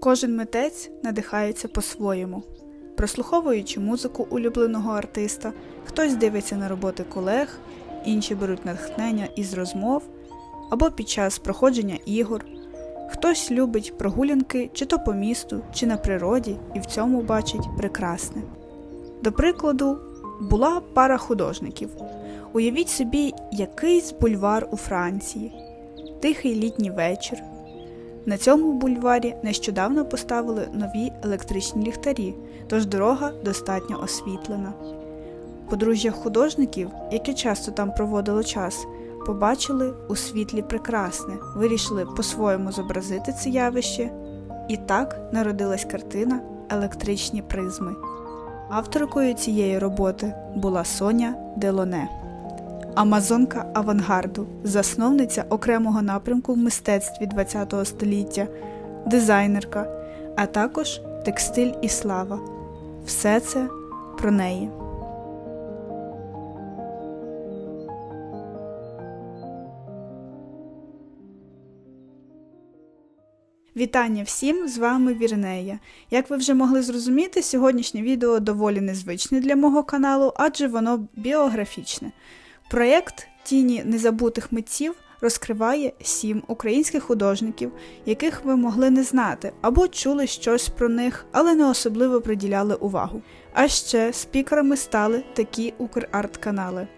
Кожен митець надихається по-своєму. Прослуховуючи музику улюбленого артиста, хтось дивиться на роботи колег, інші беруть натхнення із розмов або під час проходження ігор. Хтось любить прогулянки чи то по місту, чи на природі, і в цьому бачить прекрасне. До прикладу, була пара художників. Уявіть собі якийсь бульвар у Франції, тихий літній вечір. На цьому бульварі нещодавно поставили нові електричні ліхтарі, тож дорога достатньо освітлена. Подружжя художників, яке часто там проводило час, побачили у світлі прекрасне, вирішили по-своєму зобразити це явище, і так народилась картина Електричні призми. Авторкою цієї роботи була Соня Делоне. Амазонка авангарду, засновниця окремого напрямку в мистецтві ХХ століття, дизайнерка, а також текстиль і слава. Все це про неї. Вітання всім! З вами Вірнея. Як ви вже могли зрозуміти, сьогоднішнє відео доволі незвичне для мого каналу, адже воно біографічне. Проєкт Тіні незабутих митців розкриває сім українських художників, яких ви могли не знати або чули щось про них, але не особливо приділяли увагу. А ще спікерами стали такі Украрт-канали.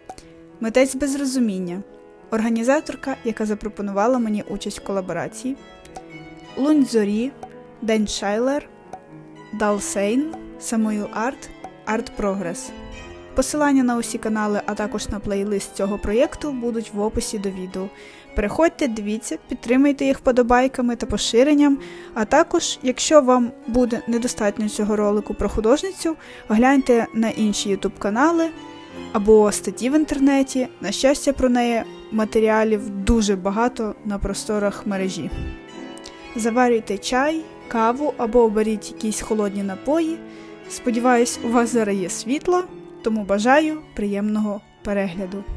Митець без розуміння, організаторка, яка запропонувала мені участь в колаборації, Лунь Зорі, День Шайлер, Далсейн, Самуїл Арт, Арт Прогрес. Посилання на усі канали, а також на плейлист цього проєкту будуть в описі до відео. Переходьте, дивіться, підтримуйте їх подобайками та поширенням. А також, якщо вам буде недостатньо цього ролику про художницю, гляньте на інші YouTube канали або статті в інтернеті. На щастя, про неї матеріалів дуже багато на просторах мережі. Заварюйте чай, каву або оберіть якісь холодні напої. Сподіваюсь, у вас зараз є світло, тому бажаю приємного перегляду. –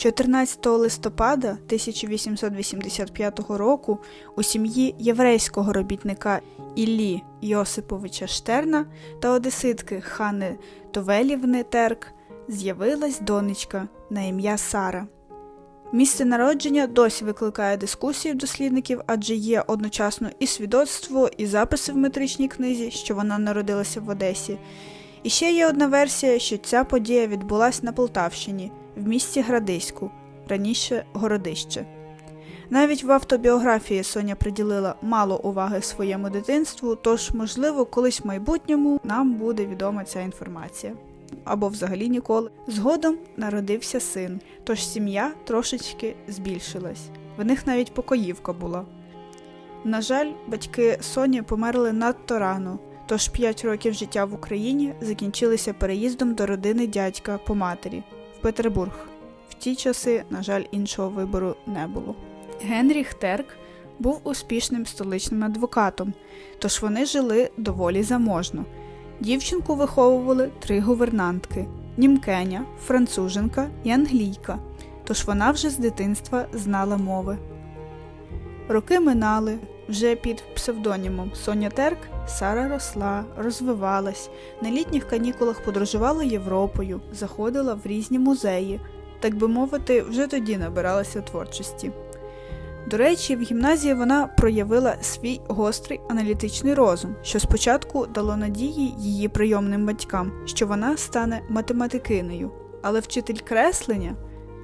14 листопада 1885 року у сім'ї єврейського робітника Іллі Йосиповича Штерна та одеситки Хани Товелівни Терк з'явилась донечка на ім'я Сара. Місце народження досі викликає дискусії в дослідників, адже є одночасно і свідоцтво, і записи в метричній книзі, що вона народилася в Одесі. І ще є одна версія, що ця подія відбулася на Полтавщині, в місті Градиську, раніше Городище. Навіть в автобіографії Соня приділила мало уваги своєму дитинству, тож, можливо, колись в майбутньому нам буде відома ця інформація. Або взагалі ніколи. Згодом народився син, тож сім'я трошечки збільшилась. В них навіть покоївка була. На жаль, батьки Соні померли надто рано, тож 5 років життя в Україні закінчилися переїздом до родини дядька по матері в Петербург. В ті часи, на жаль, іншого вибору не було. Генріх Терк був успішним столичним адвокатом, тож вони жили доволі заможно. Дівчинку виховували три гувернантки німкеня, француженка і англійка, тож вона вже з дитинства знала мови. Роки минали вже під псевдонімом Соня Терк Сара росла, розвивалась, на літніх канікулах подорожувала Європою, заходила в різні музеї, так би мовити, вже тоді набиралася творчості. До речі, в гімназії вона проявила свій гострий аналітичний розум, що спочатку дало надії її прийомним батькам, що вона стане математикинею, але вчитель креслення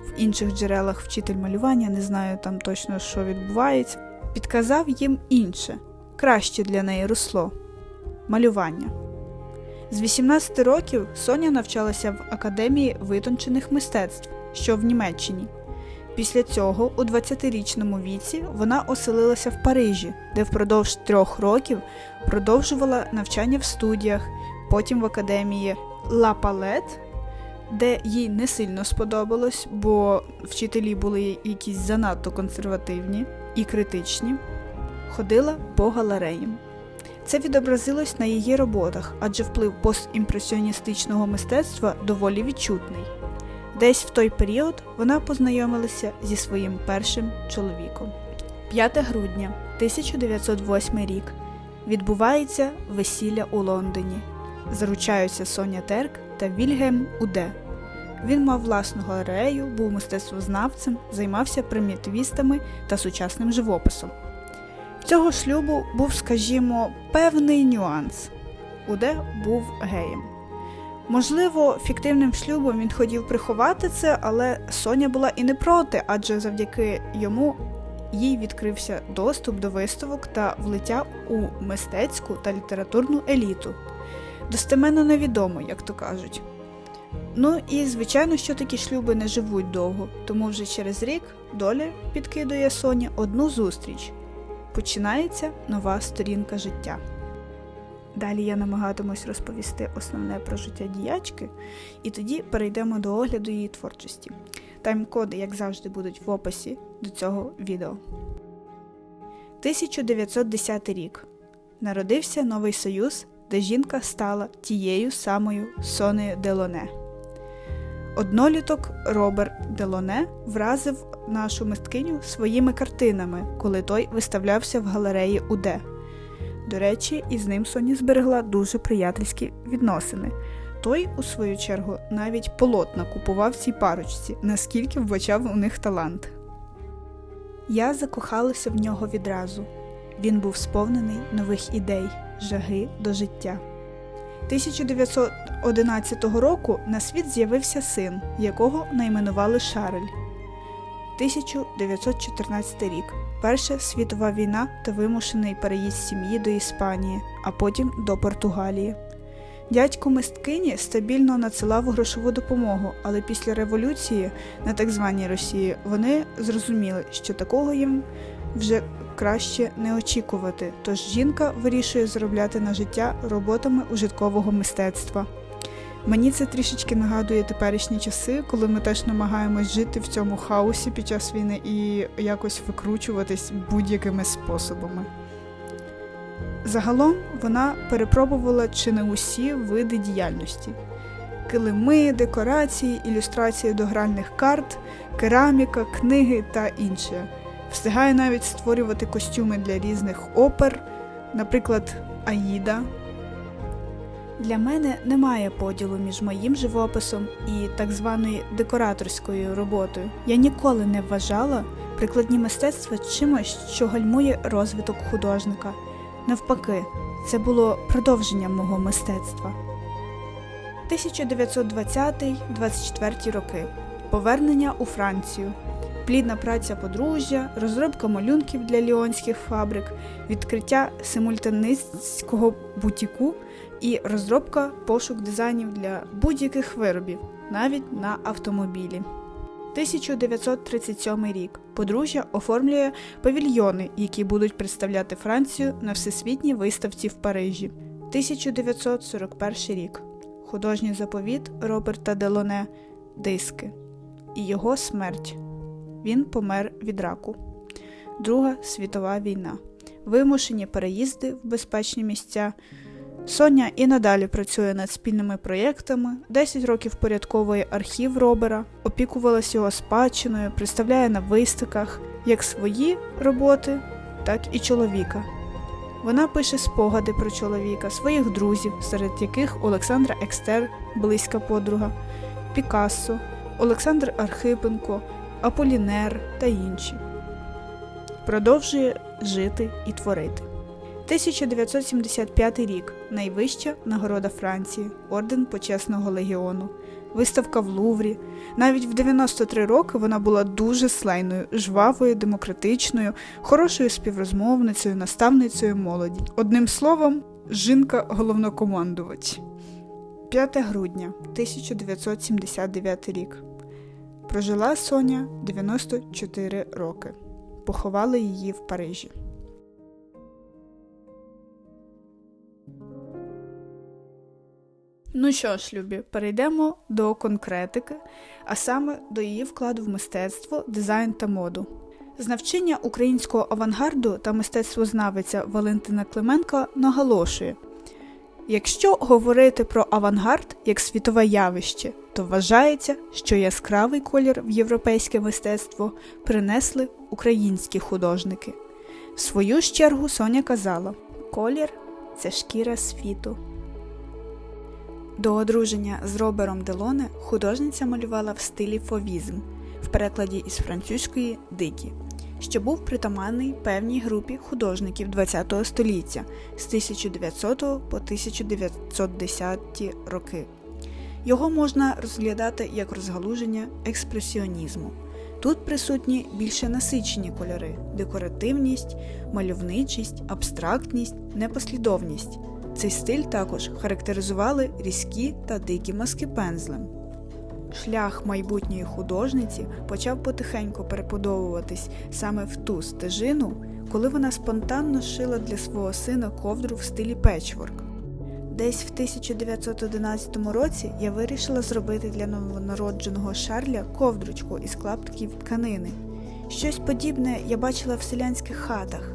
в інших джерелах вчитель малювання, не знаю там точно, що відбувається, підказав їм інше, краще для неї росло малювання. З 18 років Соня навчалася в Академії витончених мистецтв, що в Німеччині. Після цього, у 20-річному віці, вона оселилася в Парижі, де впродовж трьох років продовжувала навчання в студіях, потім в академії Ла Палет, де їй не сильно сподобалось, бо вчителі були якісь занадто консервативні і критичні, ходила по галереям. Це відобразилось на її роботах, адже вплив постімпресіоністичного мистецтва доволі відчутний. Десь в той період вона познайомилася зі своїм першим чоловіком. 5 грудня 1908 рік відбувається весілля у Лондоні. Заручаються Соня Терк та Вільгельм Уде. Він мав власну галерею, був мистецтвознавцем, займався примітивістами та сучасним живописом. Цього шлюбу був, скажімо, певний нюанс. Уде був геєм. Можливо, фіктивним шлюбом він хотів приховати це, але Соня була і не проти, адже завдяки йому їй відкрився доступ до виставок та влиття у мистецьку та літературну еліту. Достеменно невідомо, як то кажуть. Ну і звичайно, що такі шлюби не живуть довго, тому вже через рік доля підкидує Соні одну зустріч. Починається нова сторінка життя. Далі я намагатимусь розповісти основне про життя діячки, і тоді перейдемо до огляду її творчості. Тайм-коди, як завжди, будуть в описі до цього відео. 1910 рік. Народився новий союз, де жінка стала тією самою Сонею Делоне. Одноліток Роберт Делоне вразив нашу мисткиню своїми картинами, коли той виставлявся в галереї УД. До речі, із ним Соні зберегла дуже приятельські відносини. Той, у свою чергу, навіть полотна купував цій парочці, наскільки вбачав у них талант. Я закохалася в нього відразу. Він був сповнений нових ідей, жаги до життя. 1911 року на світ з'явився син, якого найменували Шарль. 1914 рік. Перша світова війна та вимушений переїзд сім'ї до Іспанії, а потім до Португалії. Дядько мисткині стабільно надсилав грошову допомогу, але після революції на так званій Росії вони зрозуміли, що такого їм вже краще не очікувати. Тож жінка вирішує заробляти на життя роботами ужиткового мистецтва. Мені це трішечки нагадує теперішні часи, коли ми теж намагаємось жити в цьому хаосі під час війни і якось викручуватись будь-якими способами. Загалом вона перепробувала чи не усі види діяльності: килими, декорації, ілюстрації до гральних карт, кераміка, книги та інше. Встигає навіть створювати костюми для різних опер, наприклад, Аїда. Для мене немає поділу між моїм живописом і так званою декораторською роботою. Я ніколи не вважала прикладні мистецтва чимось, що гальмує розвиток художника. Навпаки, це було продовженням мого мистецтва. 1920-24 роки. Повернення у Францію. Плідна праця подружжя, розробка малюнків для ліонських фабрик, відкриття симультанистського бутіку і розробка пошук дизайнів для будь-яких виробів, навіть на автомобілі. 1937 рік. Подружжя оформлює павільйони, які будуть представляти Францію на всесвітній виставці в Парижі. 1941 рік. Художній заповіт Роберта Делоне Диски і його смерть. Він помер від раку. Друга світова війна. Вимушені переїзди в безпечні місця. Соня і надалі працює над спільними проєктами, 10 років порядковує архів Робера, опікувалась його спадщиною, представляє на виставках як свої роботи, так і чоловіка. Вона пише спогади про чоловіка, своїх друзів, серед яких Олександра Екстер, близька подруга, Пікассо, Олександр Архипенко, Аполінер та інші. Продовжує жити і творити. 1975 рік найвища нагорода Франції, орден почесного легіону, виставка в Луврі. Навіть в 93 роки вона була дуже слейною, жвавою, демократичною, хорошою співрозмовницею, наставницею молоді. Одним словом, жінка головнокомандувач. 5 грудня 1979 рік. Прожила Соня 94 роки. Поховали її в Парижі. Ну що ж, любі, перейдемо до конкретики, а саме до її вкладу в мистецтво, дизайн та моду. З навчання українського авангарду та мистецтвознавиця Валентина Клименко наголошує: якщо говорити про авангард як світове явище, то вважається, що яскравий колір в європейське мистецтво принесли українські художники. В свою ж чергу Соня казала: колір це шкіра світу. До одруження з Робером Делоне художниця малювала в стилі фовізм, в перекладі із французької дикі, що був притаманний певній групі художників ХХ століття з 1900 по 1910 роки. Його можна розглядати як розгалуження експресіонізму. Тут присутні більше насичені кольори, декоративність, мальовничість, абстрактність, непослідовність. Цей стиль також характеризували різкі та дикі маски пензлем. Шлях майбутньої художниці почав потихеньку перебудовуватись саме в ту стежину, коли вона спонтанно шила для свого сина ковдру в стилі печворк. Десь в 1911 році я вирішила зробити для новонародженого Шарля ковдручку із клаптиків тканини. Щось подібне я бачила в селянських хатах.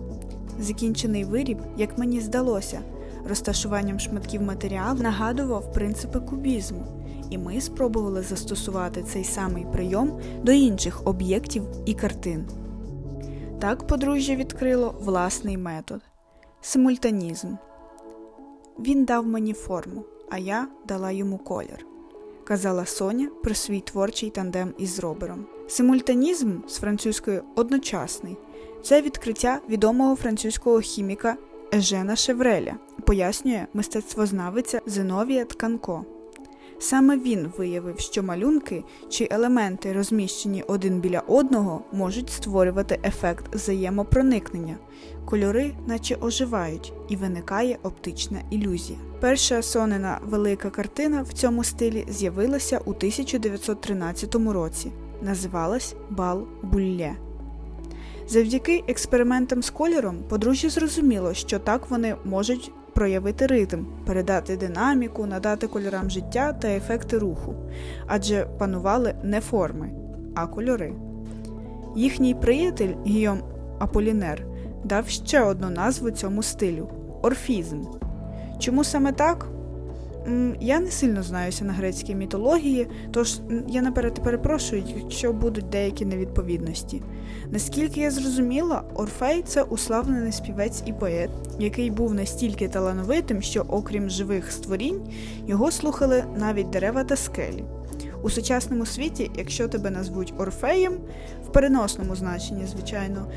Закінчений виріб, як мені здалося, розташуванням шматків матеріалу нагадував принципи кубізму, і ми спробували застосувати цей самий прийом до інших об'єктів і картин. Так подружжя відкрило власний метод симультанізм. Він дав мені форму, а я дала йому колір, казала Соня про свій творчий тандем із Робером. Симультанізм з французької одночасний це відкриття відомого французького хіміка Ежена Шевреля, пояснює мистецтвознавиця Зиновія Тканко. Саме він виявив, що малюнки чи елементи, розміщені один біля одного, можуть створювати ефект взаємопроникнення. Кольори, наче оживають, і виникає оптична ілюзія. Перша сонена велика картина в цьому стилі з'явилася у 1913 році. Називалась Бал Булле. Завдяки експериментам з кольором подружжя зрозуміло, що так вони можуть проявити ритм, передати динаміку, надати кольорам життя та ефекти руху, адже панували не форми, а кольори. Їхній приятель Гійом Аполінер дав ще одну назву цьому стилю орфізм. Чому саме так? Я не сильно знаюся на грецькій мітології, тож я наперед перепрошую, якщо будуть деякі невідповідності. Наскільки я зрозуміла, Орфей це уславлений співець і поет, який був настільки талановитим, що, окрім живих створінь, його слухали навіть дерева та скелі. У сучасному світі, якщо тебе назвуть Орфеєм, в переносному значенні, звичайно,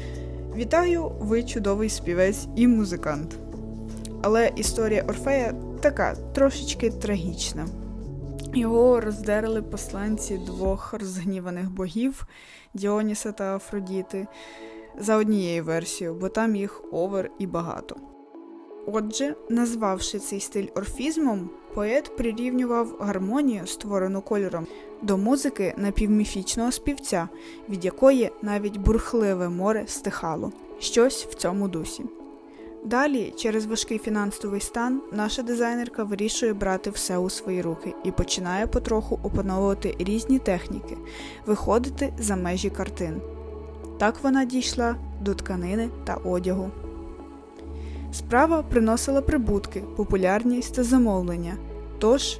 вітаю, ви чудовий співець і музикант. Але історія Орфея така трошечки трагічна. Його роздерли посланці двох розгніваних богів Діоніса та Афродіти за однією версією, бо там їх овер і багато. Отже, назвавши цей стиль орфізмом, поет прирівнював гармонію, створену кольором, до музики напівміфічного співця, від якої навіть бурхливе море стихало. Щось в цьому дусі. Далі, через важкий фінансовий стан, наша дизайнерка вирішує брати все у свої руки і починає потроху опановувати різні техніки, виходити за межі картин. Так вона дійшла до тканини та одягу. Справа приносила прибутки, популярність та замовлення. Тож,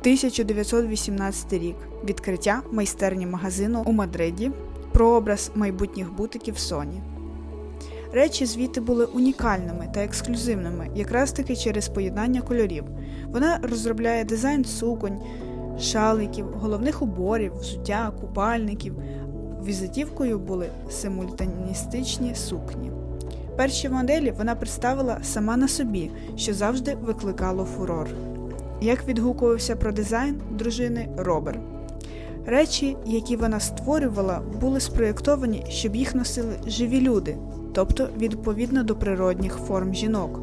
1918 рік відкриття майстерні магазину у Мадриді, прообраз майбутніх бутиків Соні. Речі звідти були унікальними та ексклюзивними, якраз таки через поєднання кольорів. Вона розробляє дизайн суконь, шаликів, головних уборів, взуття, купальників. Візитівкою були симультаністичні сукні. Перші моделі вона представила сама на собі, що завжди викликало фурор. Як відгукувався про дизайн дружини Робер. Речі, які вона створювала, були спроєктовані, щоб їх носили живі люди, тобто відповідно до природних форм жінок.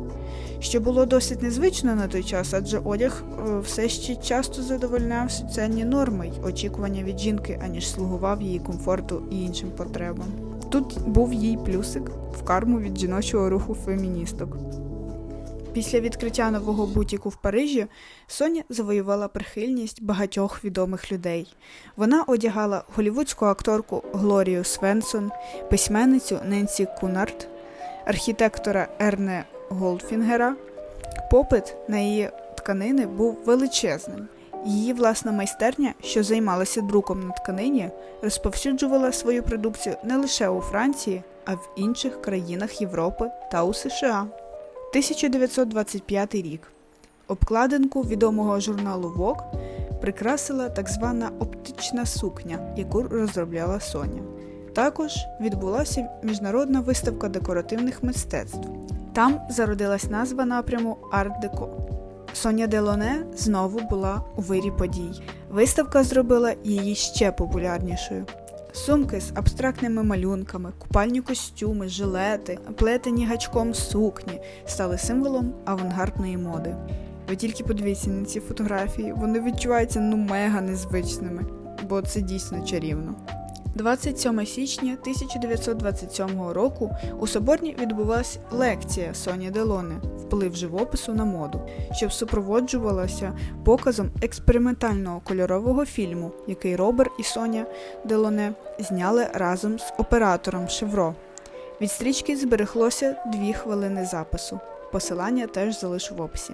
Що було досить незвично на той час, адже одяг е, все ще часто задовольняв соціальні норми й очікування від жінки, аніж слугував її комфорту і іншим потребам. Тут був їй плюсик в карму від жіночого руху феміністок. Після відкриття нового бутіку в Парижі Соня завоювала прихильність багатьох відомих людей. Вона одягала голівудську акторку Глорію Свенсон, письменницю Ненсі Кунард, архітектора Ерне Голдфінгера. Попит на її тканини був величезним, Її власна майстерня, що займалася друком на тканині, розповсюджувала свою продукцію не лише у Франції, а в інших країнах Європи та у США. 1925 рік. Обкладинку відомого журналу Vogue прикрасила так звана оптична сукня, яку розробляла Соня. Також відбулася міжнародна виставка декоративних мистецтв. Там зародилась назва напряму Арт-деко. Соня Делоне знову була у вирі подій. Виставка зробила її ще популярнішою. Сумки з абстрактними малюнками, купальні костюми, жилети, плетені гачком сукні стали символом авангардної моди. Ви тільки подивіться на ці фотографії, вони відчуваються ну мега незвичними, бо це дійсно чарівно. 27 січня 1927 року у Соборні відбулася лекція Соні Делоне Вплив живопису на моду, що супроводжувалася показом експериментального кольорового фільму, який Робер і Соня Делоне зняли разом з оператором Шевро. Від стрічки збереглося дві хвилини запису. Посилання теж залишу в описі.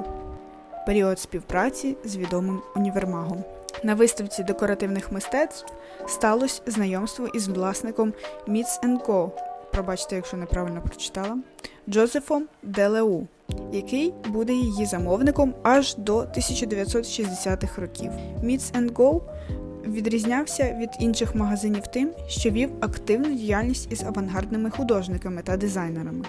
Період співпраці з відомим універмагом. На виставці декоративних мистецтв сталося знайомство із власником Міц Co, пробачте, якщо неправильно прочитала, Джозефом Делеу, який буде її замовником аж до 1960-х років. Міц Go відрізнявся від інших магазинів тим, що вів активну діяльність із авангардними художниками та дизайнерами.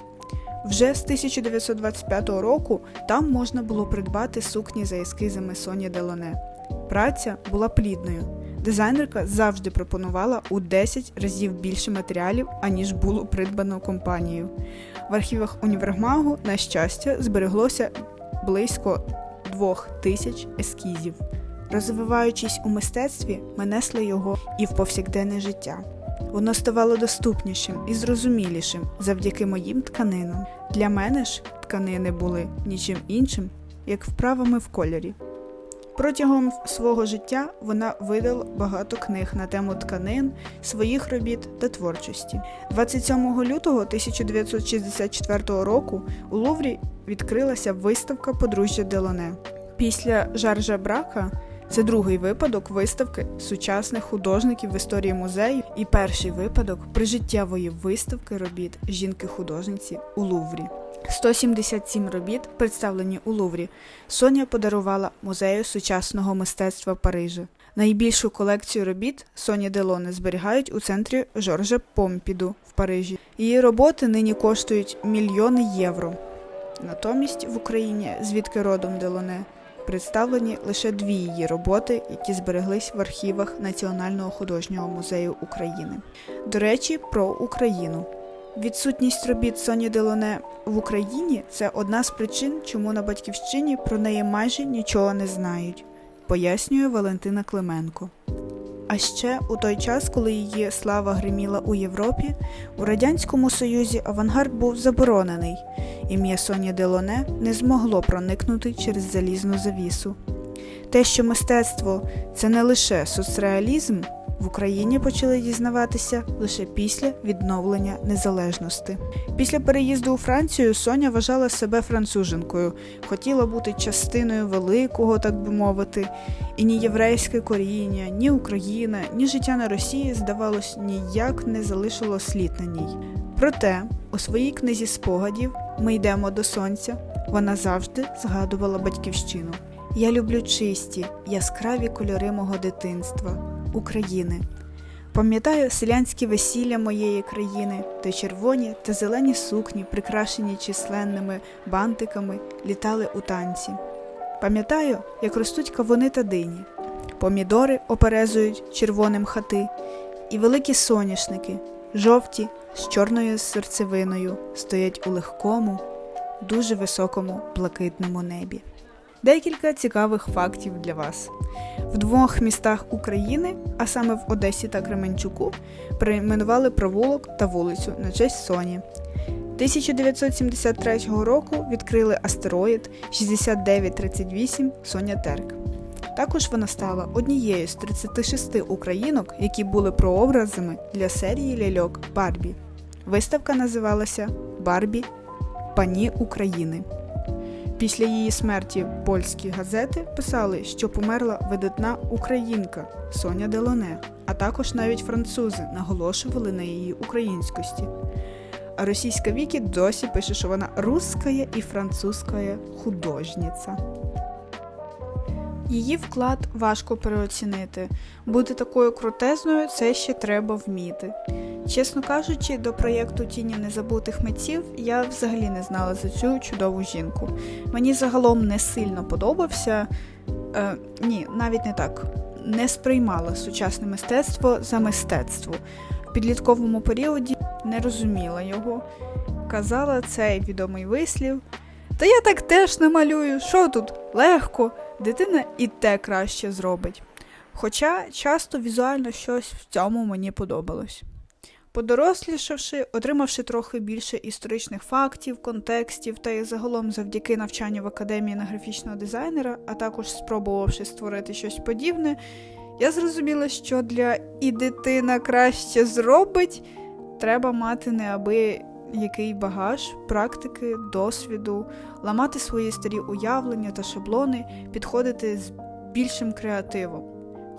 Вже з 1925 року там можна було придбати сукні за ескізами Соні Делоне. Праця була плідною. Дизайнерка завжди пропонувала у 10 разів більше матеріалів, аніж було придбано компанією. В архівах універмагу, на щастя, збереглося близько двох тисяч ескізів. Розвиваючись у мистецтві, ми несли його і в повсякденне життя. Воно ставало доступнішим і зрозумілішим завдяки моїм тканинам. Для мене ж тканини були нічим іншим, як вправами в кольорі. Протягом свого життя вона видала багато книг на тему тканин, своїх робіт та творчості. 27 лютого 1964 року у Луврі відкрилася виставка подружжя Делоне. Після Жаржа Брака це другий випадок виставки сучасних художників в історії музею і перший випадок прижиттєвої виставки робіт жінки-художниці у Луврі. 177 робіт, представлені у Луврі, Соня подарувала музею сучасного мистецтва Парижа. Найбільшу колекцію робіт Соні Делоне зберігають у центрі Жоржа Помпіду в Парижі. Її роботи нині коштують мільйони євро. Натомість в Україні, звідки родом Делоне, представлені лише дві її роботи, які збереглись в архівах Національного художнього музею України. До речі, про Україну. Відсутність робіт Соні Делоне в Україні це одна з причин, чому на батьківщині про неї майже нічого не знають, пояснює Валентина Клименко. А ще у той час, коли її слава гриміла у Європі, у Радянському Союзі авангард був заборонений, ім'я Соні Делоне не змогло проникнути через залізну завісу. Те, що мистецтво це не лише соцреалізм, в Україні почали дізнаватися лише після відновлення незалежності. Після переїзду у Францію Соня вважала себе француженкою, хотіла бути частиною великого, так би мовити, і ні єврейське коріння, ні Україна, ні життя на Росії, здавалось, ніяк не залишило слід на ній. Проте у своїй книзі спогадів Ми йдемо до сонця вона завжди згадувала батьківщину. Я люблю чисті, яскраві кольори мого дитинства, України. Пам'ятаю селянські весілля моєї країни, де червоні та зелені сукні, прикрашені численними бантиками, літали у танці. Пам'ятаю, як ростуть кавуни та дині, помідори оперезують червоним хати, і великі соняшники, жовті з чорною серцевиною, стоять у легкому, дуже високому блакитному небі. Декілька цікавих фактів для вас. В двох містах України, а саме в Одесі та Кременчуку, перейменували провулок та вулицю на честь Соні. 1973 року відкрили астероїд 6938 Соня Терк. Також вона стала однією з 36 українок, які були прообразами для серії ляльок Барбі. Виставка називалася Барбі Пані України. Після її смерті польські газети писали, що померла видатна українка Соня Делоне, а також навіть французи наголошували на її українськості. А російська Вікі досі пише, що вона русская і французька художниця. Її вклад важко переоцінити. Бути такою крутезною це ще треба вміти. Чесно кажучи, до проєкту Тіні незабутих митців я взагалі не знала за цю чудову жінку. Мені загалом не сильно подобався. Е, ні, навіть не так. Не сприймала сучасне мистецтво за мистецтво. В підлітковому періоді не розуміла його. Казала цей відомий вислів. Та я так теж намалюю, що тут? Легко, дитина і те краще зробить. Хоча часто візуально щось в цьому мені подобалось. Подорослішавши, отримавши трохи більше історичних фактів, контекстів та й загалом завдяки навчанню в академії на графічного дизайнера, а також спробувавши створити щось подібне, я зрозуміла, що для і дитина краще зробить, треба мати неаби який багаж практики, досвіду, ламати свої старі уявлення та шаблони, підходити з більшим креативом.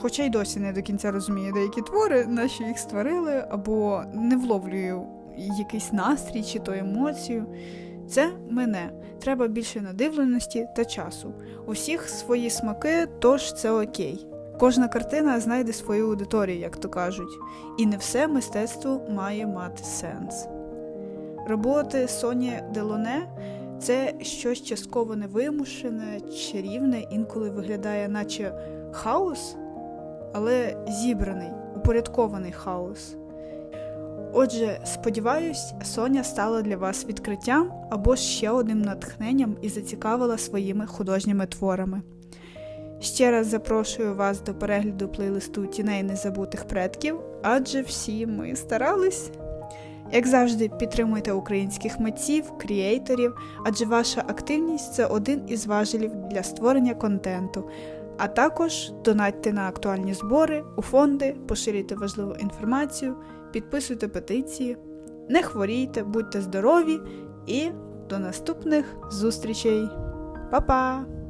Хоча й досі не до кінця розумію деякі твори, на що їх створили, або не вловлюю якийсь настрій чи то емоцію. Це мене. Треба більше надивленості та часу. У всіх свої смаки, тож це окей. Кожна картина знайде свою аудиторію, як то кажуть, і не все мистецтво має мати сенс. Роботи Соні Делоне це щось частково невимушене, чарівне, інколи виглядає, наче хаос, але зібраний, упорядкований хаос. Отже, сподіваюсь, Соня стала для вас відкриттям або ще одним натхненням і зацікавила своїми художніми творами. Ще раз запрошую вас до перегляду плейлисту тіней незабутих предків, адже всі ми старались. Як завжди, підтримуйте українських митців, кріейторів, адже ваша активність це один із важелів для створення контенту. А також донатьте на актуальні збори, у фонди, поширюйте важливу інформацію, підписуйте петиції, не хворійте, будьте здорові і до наступних зустрічей. Па-па!